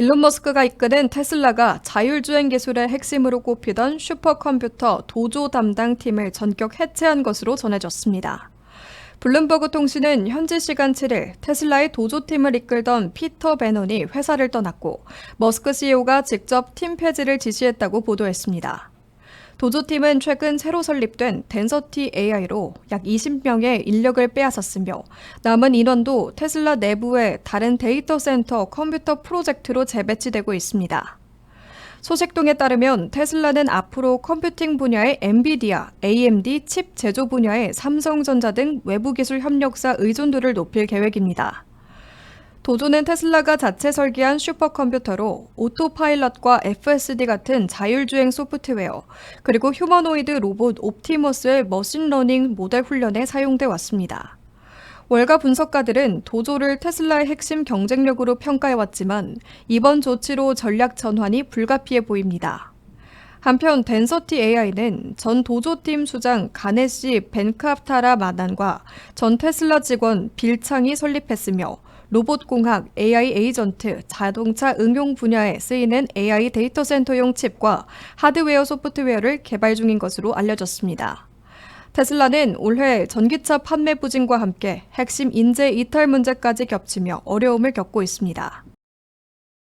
일론 머스크가 이끄는 테슬라가 자율주행 기술의 핵심으로 꼽히던 슈퍼컴퓨터 도조 담당 팀을 전격 해체한 것으로 전해졌습니다. 블룸버그 통신은 현지 시간 7일 테슬라의 도조팀을 이끌던 피터 베넌이 회사를 떠났고 머스크 CEO가 직접 팀 폐지를 지시했다고 보도했습니다. 도조팀은 최근 새로 설립된 덴서티 AI로 약 20명의 인력을 빼앗았으며 남은 인원도 테슬라 내부의 다른 데이터 센터 컴퓨터 프로젝트로 재배치되고 있습니다. 소식통에 따르면 테슬라는 앞으로 컴퓨팅 분야의 엔비디아, AMD 칩 제조 분야의 삼성전자 등 외부 기술 협력사 의존도를 높일 계획입니다. 도조는 테슬라가 자체 설계한 슈퍼컴퓨터로 오토파일럿과 FSD 같은 자율주행 소프트웨어, 그리고 휴머노이드 로봇 옵티머스의 머신러닝 모델 훈련에 사용돼 왔습니다. 월가 분석가들은 도조를 테슬라의 핵심 경쟁력으로 평가해왔지만 이번 조치로 전략 전환이 불가피해 보입니다. 한편 덴서티 AI는 전 도조팀 수장 가네시 벤카프타라 마난과 전 테슬라 직원 빌창이 설립했으며 로봇공학, AI 에이전트, 자동차 응용 분야에 쓰이는 AI 데이터 센터용 칩과 하드웨어 소프트웨어를 개발 중인 것으로 알려졌습니다. 테슬라는 올해 전기차 판매 부진과 함께 핵심 인재 이탈 문제까지 겹치며 어려움을 겪고 있습니다.